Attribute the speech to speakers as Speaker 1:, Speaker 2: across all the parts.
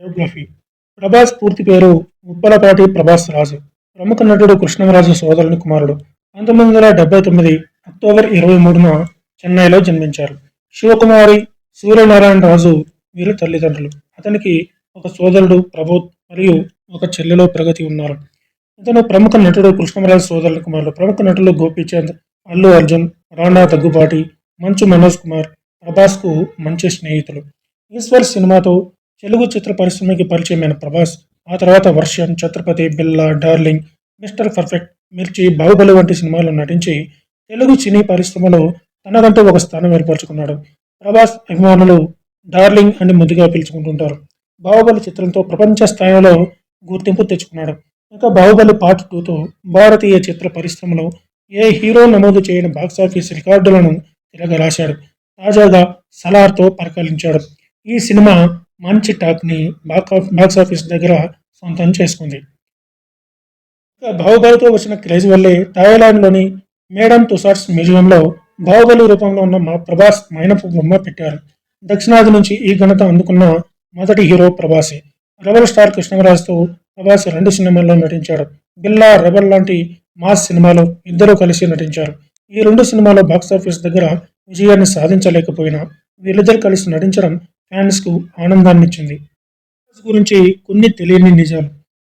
Speaker 1: Biography. Prabhas పూర్తి పేరు ముప్పలపాటి ప్రభాస్ రాజు. ప్రముఖ నటుడు కృష్ణరాజు సోదరుని కుమారుడు. పంతొమ్మిది వందల డెబ్బై తొమ్మిది అక్టోబర్ ఇరవై మూడున చెన్నైలో జన్మించారు. శివకుమారి సూర్యనారాయణ రాజు వీరు తల్లిదండ్రులు. అతనికి ఒక సోదరుడు ప్రబోధ్ మరియు ఒక చెల్లెలో ప్రగతి ఉన్నారు. ఇతను ప్రముఖ నటుడు కృష్ణరాజు సోదరుని కుమారుడు. ప్రముఖ నటులు గోపీచంద్ అల్లు అర్జున్ రాణా దగ్గుబాటి మంచు మనోజ్ కుమార్ ప్రభాస్కు మంచి స్నేహితులు. ఈశ్వర్ సినిమాతో తెలుగు చిత్ర పరిశ్రమకి పరిచయమైన ప్రభాస్ ఆ తర్వాత వర్షం ఛత్రపతి బిల్లా డార్లింగ్ మిస్టర్ పర్ఫెక్ట్ మిర్చి బాహుబలి వంటి సినిమాల్లో నటించి తెలుగు సినీ పరిశ్రమలో తనదంటూ ఒక స్థానం ఏర్పరచుకున్నాడు. ప్రభాస్ అభిమానులు డార్లింగ్ అని ముద్దుగా పిలుచుకుంటుంటారు. బాహుబలి చిత్రంతో ప్రపంచ స్థాయిలో గుర్తింపు తెచ్చుకున్నాడు. ఇంకా బాహుబలి పార్ట్ టూతో భారతీయ చిత్ర పరిశ్రమలో ఏ హీరో నమోదు చేయని బాక్సాఫీస్ రికార్డులను తిరగరాశాడు. తాజాగా సలార్తో పరికలించాడు ఈ సినిమా మంచి టాక్ని బాక్- బాక్స్ ఆఫీస్ దగ్గర సొంతం చేసుకుంది. ఇక బాహుబలితో వచ్చిన క్రేజ్ వల్లే థాయిలాండ్లోని మేడం తుసార్స్ మ్యూజియంలో బాహుబలి రూపంలో ఉన్న మా ప్రభాస్ మైనపు బొమ్మ పెట్టారు. దక్షిణాది నుంచి ఈ ఘనత అందుకున్న మొదటి హీరో ప్రభాసే. రెబల్ స్టార్ కృష్ణరాజుతో ప్రభాస్ రెండు సినిమాల్లో నటించాడు. బిల్లా రెబల్ లాంటి మాస్ సినిమాలో ఇద్దరు కలిసి నటించారు. ఈ రెండు సినిమాలు బాక్సాఫీస్ దగ్గర విజయాన్ని సాధించలేకపోయినా వీళ్ళిద్దరు కలిసి నటించడం ఫ్యాన్స్కు ఆనందాన్నిచ్చింది. గురించి కొన్ని తెలియని నిజాలు.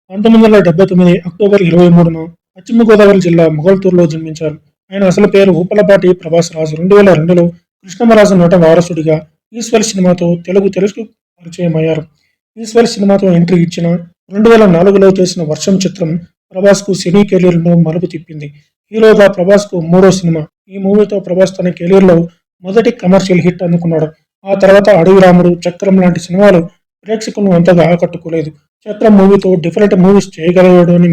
Speaker 1: పంతొమ్మిది వందల డెబ్బై తొమ్మిది అక్టోబర్ ఇరవై మూడున పశ్చిమ గోదావరి జిల్లా మొగల్తూరులో జన్మించారు. ఆయన అసలు పేరు ఊపలపాటి ప్రభాస్ రాజు. రెండు వేల రెండులో కృష్ణమరాజు నట వారసుడిగా ఈశ్వర్ సినిమాతో తెలుగు తెలుగు పరిచయం అయ్యారు ఈశ్వర్ సినిమాతో ఎంట్రీ ఇచ్చిన రెండు వేల నాలుగులో చేసిన వర్షం చిత్రం ప్రభాస్కు సినీ కెరీర్లో మలుపు తిప్పింది. హీరోగా ప్రభాస్కు మూడో సినిమా. ఈ మూవీతో ప్రభాస్ తన కెరీర్లో మొదటి కమర్షియల్ హిట్ అందుకున్నాడు. ఆ తర్వాత అడవి రాముడు చక్రం లాంటి సినిమాలు ప్రేక్షకులను అంతగా ఆకట్టుకోలేదు. చక్రం మూవీతో డిఫరెంట్ మూవీస్ చేయగలడు అని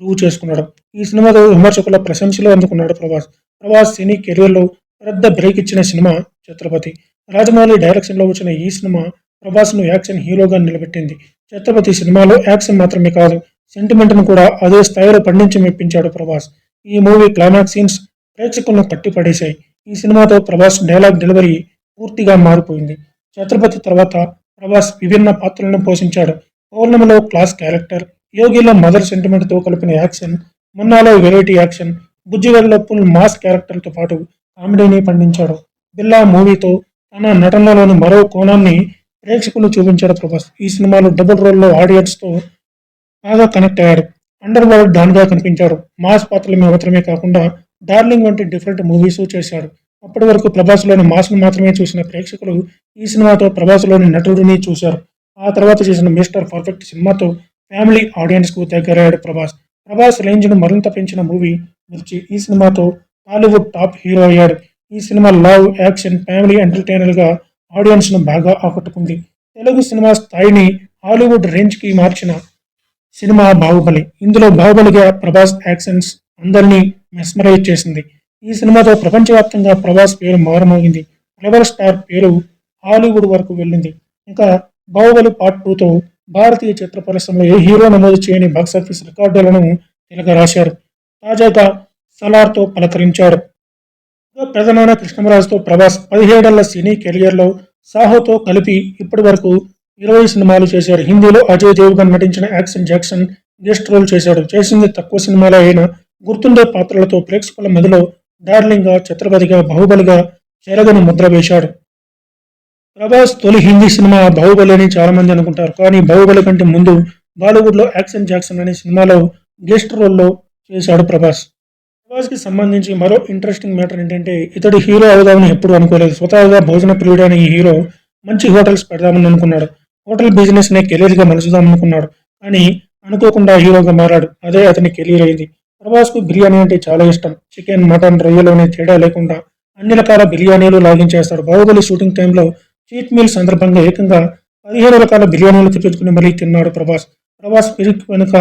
Speaker 1: ప్రూవ్ చేసుకున్నాడు. ఈ సినిమాతో విమర్శకుల ప్రశంసలు అందుకున్నాడు ప్రభాస్. ప్రభాస్ సినీ కెరీర్లో పెద్ద బ్రేక్ ఇచ్చిన సినిమా ఛత్రపతి. రాజమౌళి డైరెక్షన్లో వచ్చిన ఈ సినిమా ప్రభాస్ను యాక్షన్ హీరోగా నిలబెట్టింది. ఛత్రపతి సినిమాలో యాక్షన్ మాత్రమే కాదు సెంటిమెంట్ను కూడా అదే స్థాయిలో పండించి మెప్పించాడు ప్రభాస్. ఈ మూవీ క్లైమాక్స్ సీన్స్ ప్రేక్షకులను కట్టిపడేశాయి. ఈ సినిమాతో ప్రభాస్ డైలాగ్ డెలివరీ పూర్తిగా మారిపోయింది. ఛత్రపతి తర్వాత ప్రభాస్ విభిన్న పాత్రలను పోషించాడు. పౌర్ణమిలో క్లాస్ క్యారెక్టర్ యోగిలో మదర్ సెంటిమెంట్తో కలిపిన యాక్షన్ మున్నాలో వెరైటీ యాక్షన్ బుజ్జిగడ్లో ఫుల్ మాస్ క్యారెక్టర్తో పాటు కామెడీని పండించాడు. బిల్లా మూవీతో తన నటనలోని మరో కోణాన్ని ప్రేక్షకులు చూపించాడు ప్రభాస్. ఈ సినిమాలో డబుల్ రోల్లో ఆడియన్స్తో బాగా కనెక్ట్ అయ్యాడు. అండర్ వరల్డ్ డాన్గా కనిపించాడు. మాస్ పాత్రలు మాత్రమే కాకుండా డార్లింగ్ వంటి డిఫరెంట్ మూవీస్ చేశాడు. అప్పటి వరకు ప్రభాస్లోని మాస్ను మాత్రమే చూసిన ప్రేక్షకులు ఈ సినిమాతో ప్రభాస్లోని నటుడిని చూశారు. ఆ తర్వాత చేసిన మిస్టర్ పర్ఫెక్ట్ సినిమాతో ఫ్యామిలీ ఆడియన్స్కు దగ్గరయ్యాడు ప్రభాస్. ప్రభాస్ రేంజ్ను మరింత పెంచిన మూవీ మిర్చి ఈ సినిమాతో టాలీవుడ్ టాప్ హీరో అయ్యాడు. ఈ సినిమా లవ్ యాక్షన్ ఫ్యామిలీ ఎంటర్టైనర్గా ఆడియన్స్ను బాగా ఆకట్టుకుంది. తెలుగు సినిమా స్థాయిని హాలీవుడ్ రేంజ్కి మార్చిన సినిమా బాహుబలి. ఇందులో బాహుబలిగా ప్రభాస్ యాక్షన్స్ అందరినీ మెస్మరైజ్ చేసింది. ఈ సినిమాతో ప్రపంచవ్యాప్తంగా ప్రభాస్ పేరు మారుమోగింది. రెబల్ స్టార్ పేరు హాలీవుడ్ వరకు వెళ్ళింది. ఇంకా బాహుబలి పార్ట్ టూతో భారతీయ చిత్ర పరిశ్రమలో ఏ హీరో నమోదు చేయని బాక్సాఫీస్ రికార్డులను తిలక రాశారు. తాజాగా సలార్తో పలకరించారు. ఇంకా ప్రధాన కృష్ణరాజుతో ప్రభాస్ పదిహేడేళ్ళ సినీ కెరియర్లో సాహోతో కలిపి ఇప్పటి వరకు ఇరవై సినిమాలు చేశారు. హిందీలో అజయ్ దేవ్గన్ నటించిన యాక్షన్ జాక్సన్ గెస్ట్ రోల్ చేశాడు. చేసింది తక్కువ సినిమాలో అయిన గుర్తుండే పాత్రలతో ప్రేక్షకుల మధ్యలో డార్లింగ్గా ఛత్రపతిగా బాహుబలిగా చెరగని ముద్ర వేశాడు. ప్రభాస్ తొలి హిందీ సినిమా బాహుబలి అని చాలామంది అనుకుంటారు. కానీ బాహుబలి కంటే ముందు బాలీవుడ్లో యాక్షన్ జాక్సన్ అనే సినిమాలో గెస్ట్ రోల్లో చేశాడు ప్రభాస్. ప్రభాస్కి సంబంధించి మరో ఇంట్రెస్టింగ్ మ్యాటర్ ఏంటంటే ఇతడు హీరో అవుదామని ఎప్పుడు అనుకోలేదు. స్వతహాగా భోజన ప్రియుడైన ఈ హీరో మంచి హోటల్స్ పెడదామని అనుకున్నాడు. హోటల్ బిజినెస్నే కెరీర్గా మలుచుదామనుకున్నాడు మలుచుదాం అనుకున్నాడు. కానీ అనుకోకుండా హీరోగా మారాడు. అదే అతని కెరీర్ అయింది. ప్రభాస్కు బిర్యానీ అంటే చాలా ఇష్టం. చికెన్ మటన్ రొయ్యలోనే తేడా లేకుండా అన్ని రకాల బిర్యానీలు లాగించేస్తాడు బాహుబలి షూటింగ్ టైంలో చీట్ మీల్ సందర్భంగా ఏకంగా పదిహేను రకాల బిర్యానీలు తెప్పించుకుని మరీ తిన్నాడు ప్రభాస్. ప్రభాస్ పిరిక్ వెనుక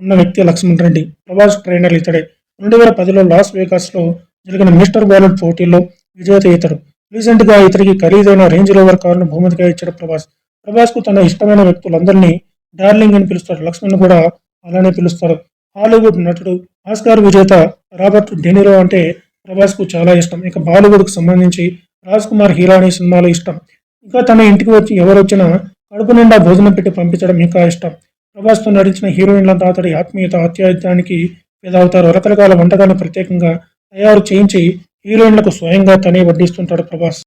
Speaker 1: ఉన్న వ్యక్తి లక్ష్మణ్ రెడ్డి. ప్రభాస్ ట్రైనర్ ఇతడే. రెండు వేల పదిలో లాస్ వేగాస్లో జరిగిన మిస్టర్ వరల్డ్ పోటీల్లో విజేత ఇతడు. రీసెంట్గా ఇతడికి ఖరీదైన రేంజ్ రోవర్ కారును బహుమతిగా ఇచ్చాడు ప్రభాస్. ప్రభాస్కు తన ఇష్టమైన వ్యక్తులందరినీ డార్లింగ్ అని పిలుస్తారు. లక్ష్మణ్ కూడా అలానే పిలుస్తారు. హాలీవుడ్ నటుడు ఆస్కార్ విజేత రాబర్ట్ డెనిరో అంటే ప్రభాస్కు చాలా ఇష్టం. ఇక బాలీవుడ్కు సంబంధించి రాజ్ కుమార్ హీరానీ సినిమాలు ఇష్టం. ఇంకా తన ఇంటికి వచ్చి ఎవరు వచ్చినా కడుపు నిండా భోజనం పెట్టి పంపించడం ఇంకా ఇష్టం. ప్రభాస్తో నటించిన హీరోయిన్లంతా అతడి ఆత్మీయత అత్యాయుధానికి ఫిదవుతారు. రకరకాల వంటకాలను ప్రత్యేకంగా తయారు చేయించి హీరోయిన్లకు స్వయంగా తనే వడ్డిస్తుంటాడు ప్రభాస్.